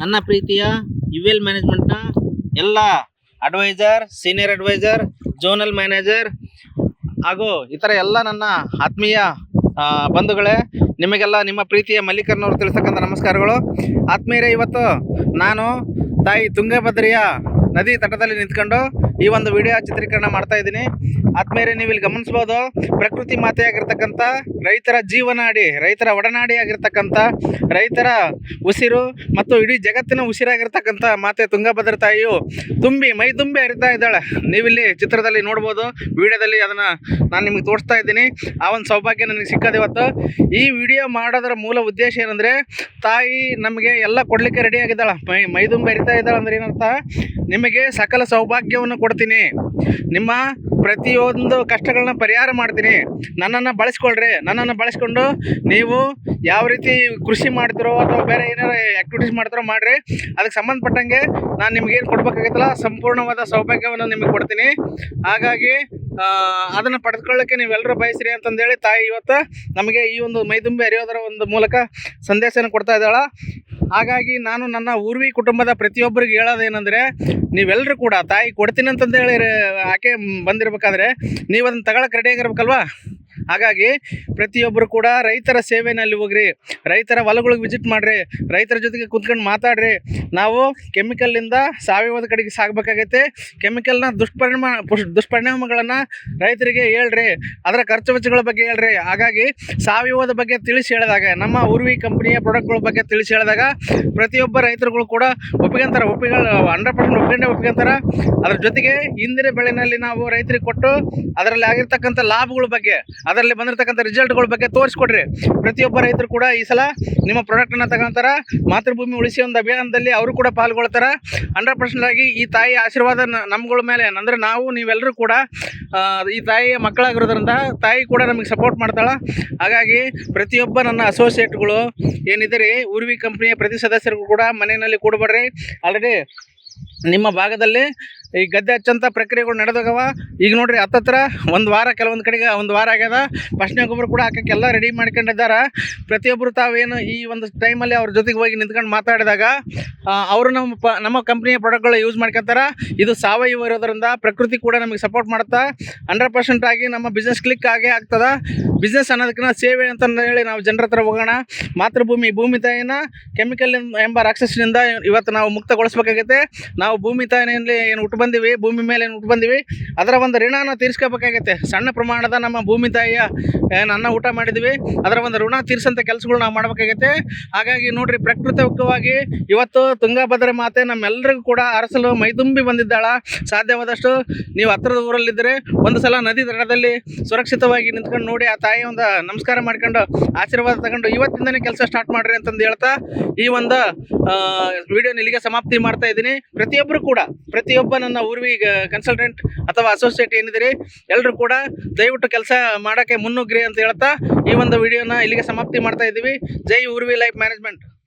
ನನ್ನ ಪ್ರೀತಿಯ you L ಮ್ಯಾನೇಜ್ಮೆಂಟ್ನ ಎಲ್ಲ advisor senior advisor zonal manager ಹಾಗೂ ಇತರ ಎಲ್ಲ ನನ್ನ ಆತ್ಮೀಯ ಬಂಧುಗಳೇ, ನಿಮಗೆಲ್ಲ ನಿಮ್ಮ ಪ್ರೀತಿಯ ಮಲ್ಲಿಕರ್ನವ್ರು ತಿಳಿಸ್ತಕ್ಕಂಥ ನಮಸ್ಕಾರಗಳು. ಆತ್ಮೀಯರೇ, ಇವತ್ತು ನಾನು ತಾಯಿ ತುಂಗಭದ್ರೆಯ ನದಿ ತಟದಲ್ಲಿ ನಿಂತ್ಕೊಂಡು ಈ ಒಂದು ವಿಡಿಯೋ ಚಿತ್ರೀಕರಣ ಮಾಡ್ತಾ ಇದ್ದೀನಿ. ಆದ್ಮೇಲೆ ನೀವು ಇಲ್ಲಿ ಗಮನಿಸ್ಬೋದು, ಪ್ರಕೃತಿ ಮಾತೆಯಾಗಿರ್ತಕ್ಕಂಥ ರೈತರ ಜೀವನಾಡಿ, ರೈತರ ಒಡನಾಡಿ ಆಗಿರ್ತಕ್ಕಂಥ ರೈತರ ಉಸಿರು ಮತ್ತು ಇಡೀ ಜಗತ್ತಿನ ಉಸಿರಾಗಿರ್ತಕ್ಕಂಥ ಮಾತೆ ತುಂಗಭದ್ರ ತಾಯಿಯು ತುಂಬಿ, ಮೈ ತುಂಬಿ ಹರಿತಾ ಇದ್ದಾಳೆ. ನೀವಿಲ್ಲಿ ಚಿತ್ರದಲ್ಲಿ ನೋಡ್ಬೋದು, ವಿಡಿಯೋದಲ್ಲಿ ಅದನ್ನು ನಾನು ನಿಮಗೆ ತೋರಿಸ್ತಾ ಇದ್ದೀನಿ. ಆ ಒಂದು ಸೌಭಾಗ್ಯ ನನಗೆ ಸಿಕ್ಕದೆ ಇವತ್ತು. ಈ ವಿಡಿಯೋ ಮಾಡೋದರ ಮೂಲ ಉದ್ದೇಶ ಏನಂದರೆ, ತಾಯಿ ನಮಗೆ ಎಲ್ಲ ಕೊಡಲಿಕ್ಕೆ ರೆಡಿ ಆಗಿದ್ದಾಳೆ. ಮೈ ಮೈದುಂಬೆ ಹರಿತಾ ಇದ್ದಾಳೆ ಅಂದ್ರೆ ಏನರ್ಥ? ನಿಮಗೆ ಸಕಲ ಸೌಭಾಗ್ಯವನ್ನು ಕೊಡ್ತೀನಿ. ನಿಮ್ಮ ಪ್ರತಿಯೊಂದು ಕಷ್ಟಗಳನ್ನ ಪರಿಹಾರ ಮಾಡ್ತೀನಿ. ನನ್ನನ್ನು ಬಳಸ್ಕೊಳ್ರಿ. ನನ್ನನ್ನು ಬಳಸ್ಕೊಂಡು ನೀವು ಯಾವ ರೀತಿ ಕೃಷಿ ಮಾಡ್ತಿರೋ ಅಥವಾ ಬೇರೆ ಏನಾರು ಆ್ಯಕ್ಟಿವಿಟೀಸ್ ಮಾಡ್ತಿರೋ ಮಾಡಿರಿ. ಅದಕ್ಕೆ ಸಂಬಂಧಪಟ್ಟಂಗೆ ನಾನು ನಿಮಗೇನು ಕೊಡ್ಬೇಕಾಗತ್ತಲ್ಲ, ಸಂಪೂರ್ಣವಾದ ಸೌಭಾಗ್ಯವನ್ನು ನಿಮಗೆ ಕೊಡ್ತೀನಿ. ಹಾಗಾಗಿ ಅದನ್ನು ಪಡೆದುಕೊಳ್ಳೋಕ್ಕೆ ನೀವೆಲ್ಲರೂ ಬಯಸ್ರಿ ಅಂತಂದೇಳಿ ತಾಯಿ ಇವತ್ತು ನಮಗೆ ಈ ಒಂದು ಮೈದುಂಬಿ ಅರಿಯೋದರ ಒಂದು ಮೂಲಕ ಸಂದೇಶನ ಕೊಡ್ತಾ ಇದ್ದಾಳ. ಹಾಗಾಗಿ ನಾನು ನನ್ನ ಊರ್ವಿ ಕುಟುಂಬದ ಪ್ರತಿಯೊಬ್ಬರಿಗೆ ಹೇಳೋದೇನೆಂದರೆ ನೀವೆಲ್ಲರೂ ಕೂಡ ತಾಯಿ ಕೊಡ್ತೀನಿ ಅಂತಂದೇಳಿ, ಆಕೆ ಬಂದಿರಬೇಕಾದ್ರೆ ನೀವು ಅದನ್ನು ತಗೊಳಕ್ಕೆ ರೆಡಿ ಆಗಿರ್ಬೇಕಲ್ವಾ? ಹಾಗಾಗಿ ಪ್ರತಿಯೊಬ್ಬರು ಕೂಡ ರೈತರ ಸೇವೆನಲ್ಲಿ ಹೋಗ್ರಿ. ರೈತರ ಹೊಲಗಳಿಗೆ ವಿಸಿಟ್ ಮಾಡಿರಿ. ರೈತರ ಜೊತೆಗೆ ಕುತ್ಕೊಂಡು ಮಾತಾಡ್ರಿ. ನಾವು ಕೆಮಿಕಲ್ನಿಂದ ಸಾವಯವದ ಕಡೆಗೆ ಸಾಗಬೇಕಾಗೈತೆ. ಕೆಮಿಕಲ್ನ ದುಷ್ಪರಿಣಾಮ ದುಷ್ಪರಿಣಾಮಗಳನ್ನು ರೈತರಿಗೆ ಹೇಳ್ರಿ. ಅದರ ಖರ್ಚು ವೆಚ್ಚಗಳ ಬಗ್ಗೆ ಹೇಳ್ರಿ. ಹಾಗಾಗಿ ಸಾವಯವದ ಬಗ್ಗೆ ತಿಳಿಸಿ ಹೇಳಿದಾಗ, ನಮ್ಮ ಉರ್ವಿ ಕಂಪ್ನಿಯ ಪ್ರಾಡಕ್ಟ್ಗಳ ಬಗ್ಗೆ ತಿಳಿಸಿ ಹೇಳಿದಾಗ, ಪ್ರತಿಯೊಬ್ಬ ರೈತರುಗಳು ಕೂಡ ಒಪ್ಪಿಗೆಂತಾರೆ. ಒಪ್ಪಿಗೆ ಹಂಡ್ರೆಡ್ ಪರ್ಸೆಂಟ್ ಒಪ್ಪಿಕೊಂಡೇ ಒಪ್ಪಿಗೆಂತಾರೆ. ಅದ್ರ ಜೊತೆಗೆ ಇಂದಿನ ಬೆಳೆನಲ್ಲಿ ನಾವು ರೈತರಿಗೆ ಕೊಟ್ಟು ಅದರಲ್ಲಿ ಆಗಿರ್ತಕ್ಕಂಥ ಲಾಭಗಳ ಬಗ್ಗೆ ಅದರಲ್ಲಿ ಬಂದಿರತಕ್ಕಂಥ ರಿಸಲ್ಟ್ಗಳ ಬಗ್ಗೆ ತೋರಿಸ್ಕೊಡ್ರಿ. ಪ್ರತಿಯೊಬ್ಬ ರೈತರು ಕೂಡ ಈ ಸಲ ನಿಮ್ಮ ಪ್ರಾಡಕ್ಟನ್ನು ತಗೊಂತಾರ, ಮಾತೃಭೂಮಿ ಉಳಿಸಿ ಒಂದು ಅಭಿಯಾನದಲ್ಲಿ ಅವರು ಕೂಡ ಪಾಲ್ಗೊಳ್ತಾರೆ. ಹಂಡ್ರೆಡ್ ಪರ್ಸೆಂಟ್ ಆಗಿ ಈ ತಾಯಿ ಆಶೀರ್ವಾದ ನಮ್ಗಳ ಮೇಲೆ. ಅಂದರೆ ನಾವು ನೀವೆಲ್ಲರೂ ಕೂಡ ಈ ತಾಯಿಯ ಮಕ್ಕಳಾಗಿರೋದ್ರಿಂದ ತಾಯಿ ಕೂಡ ನಮಗೆ ಸಪೋರ್ಟ್ ಮಾಡ್ತಾಳೆ. ಹಾಗಾಗಿ ಪ್ರತಿಯೊಬ್ಬ ನನ್ನ ಅಸೋಸಿಯೇಟ್ಗಳು ಏನಿದೆ ಉರ್ವಿ ಕಂಪ್ನಿಯ ಪ್ರತಿ ಸದಸ್ಯರಿಗೂ ಕೂಡ ಮನೆಯಲ್ಲಿ ಕೂಡಬೇಡ್ರಿ. ಆಲ್ರೆಡಿ ನಿಮ್ಮ ಭಾಗದಲ್ಲಿ ಈ ಗದ್ದೆ ಹಚ್ಚಂಥ ಪ್ರಕ್ರಿಯೆಗಳು ನಡೆದೋಗವ. ಈಗ ನೋಡ್ರಿ ಹತ್ತತ್ರ ಒಂದು ವಾರ ಕೆಲವೊಂದು ಕಡೆಗೆ ಒಂದು ವಾರ ಆಗ್ಯದ. ಫಸ್ಟ್ನೇ ಗೊಬ್ಬರ ಕೂಡ ಹಾಕಕ್ಕೆ ಎಲ್ಲ ರೆಡಿ ಮಾಡ್ಕೊಂಡಿದ್ದಾರೆ ಪ್ರತಿಯೊಬ್ಬರು ತಾವೇನು ಈ ಒಂದು ಟೈಮಲ್ಲಿ ಅವ್ರ ಜೊತೆಗೆ ಹೋಗಿ ನಿಂತ್ಕೊಂಡು ಮಾತಾಡಿದಾಗ ಅವರು ನಮ್ಮ ಪ, ನಮ್ಮ ಕಂಪ್ನಿಯ ಪ್ರಾಡಕ್ಟ್ಗಳು ಯೂಸ್ ಮಾಡ್ಕೊತಾರೆ. ಇದು ಸಾವಯವ ಇರೋದ್ರಿಂದ ಪ್ರಕೃತಿ ಕೂಡ ನಮಗೆ ಸಪೋರ್ಟ್ ಮಾಡುತ್ತಾ. ಹಂಡ್ರೆಡ್ ಪರ್ಸೆಂಟ್ ಆಗಿ ನಮ್ಮ ಬಿಸ್ನೆಸ್ ಕ್ಲಿಕ್ ಆಗೇ ಆಗ್ತದ. ಬಿಸ್ನೆಸ್ ಅನ್ನೋದಕ್ಕಿಂತ ಸೇವೆ ಅಂತ ಹೇಳಿ ನಾವು ಜನರ ಹತ್ರ ಹೋಗೋಣ. ಮಾತೃಭೂಮಿ, ಭೂಮಿ ತಾಯಿನ ಕೆಮಿಕಲ್ ಎಂಬ ರಾಕ್ಷಸನಿಂದ ಇವತ್ತು ನಾವು ಮುಕ್ತಗೊಳಿಸ್ಬೇಕಾಗೈತೆ. ನಾವು ಭೂಮಿ ತಾಯಿನಲ್ಲಿ ಏನು ಹುಟ್ಟು ಬಂದೀವಿ, ಭೂಮಿ ಮೇಲೆ ಹುಟ್ಟು ಬಂದೀವಿ. ಅದರ ಒಂದು ಋಣನ ತೀರಿಸ್ಕೋಬೇಕಾಗತ್ತೆ. ಸಣ್ಣ ಪ್ರಮಾಣದ ನಮ್ಮ ಭೂಮಿ ತಾಯಿಯ ಏನು ಅನ್ನ ಊಟ ಮಾಡಿದ್ವಿ. ಅದರ ಒಂದು ಋಣ ತೀರಿಸಂತ ಕೆಲಸಗಳು ನಾವು ಮಾಡಬೇಕಾಗತ್ತೆ. ಹಾಗಾಗಿ ನೋಡ್ರಿ ಪ್ರಕೃತಿಕವಾಗಿ ಇವತ್ತು ತುಂಗಾಭದ್ರ ಮಾತೆ ನಮ್ಮೆಲ್ಲರಿಗೂ ಕೂಡ ಅರಸಲು ಮೈದುಂಬಿ ಬಂದಿದ್ದಾಳ. ಸಾಧ್ಯವಾದಷ್ಟು ನೀವು ಹತ್ರದ ಊರಲ್ಲಿದ್ದರೆ ಒಂದು ಸಲ ನದಿ ದಡದಲ್ಲಿ ಸುರಕ್ಷಿತವಾಗಿ ನಿಂತ್ಕೊಂಡು ನೋಡಿ, ಆ ತಾಯಿ ಒಂದು ನಮಸ್ಕಾರ ಮಾಡ್ಕೊಂಡು, ಆಶೀರ್ವಾದ ತಗೊಂಡು ಇವತ್ತಿಂದನೇ ಕೆಲಸ ಸ್ಟಾರ್ಟ್ ಮಾಡ್ರಿ ಅಂತಂದು ಹೇಳ್ತಾ ಈ ಒಂದು ವಿಡಿಯೋನ ಇಲ್ಲಿಗೆ ಸಮಾಪ್ತಿ ಮಾಡ್ತಾ ಇದ್ದೀನಿ. ಪ್ರತಿಯೊಬ್ಬರು ಕೂಡ ಪ್ರತಿಯೊಬ್ಬ ನನ್ನ ಊರ್ವಿ ಕನ್ಸಲ್ಟೆಂಟ್ ಅಥವಾ ಅಸೋಸಿಯೇಟ್ ಏನಿದ್ದೀರಿ ಎಲ್ಲರೂ ಕೂಡ ದಯವಿಟ್ಟು ಕೆಲಸ ಮಾಡೋಕ್ಕೆ ಮುನ್ನುಗ್ರಿ ಅಂತ ಹೇಳ್ತಾ ಈ ಒಂದು ವಿಡಿಯೋನ ಇಲ್ಲಿಗೆ ಸಮಾಪ್ತಿ ಮಾಡ್ತಾ ಇದ್ದೀವಿ. ಜೈ ಊರ್ವಿ ಲೈಫ್ ಮ್ಯಾನೇಜ್ಮೆಂಟ್.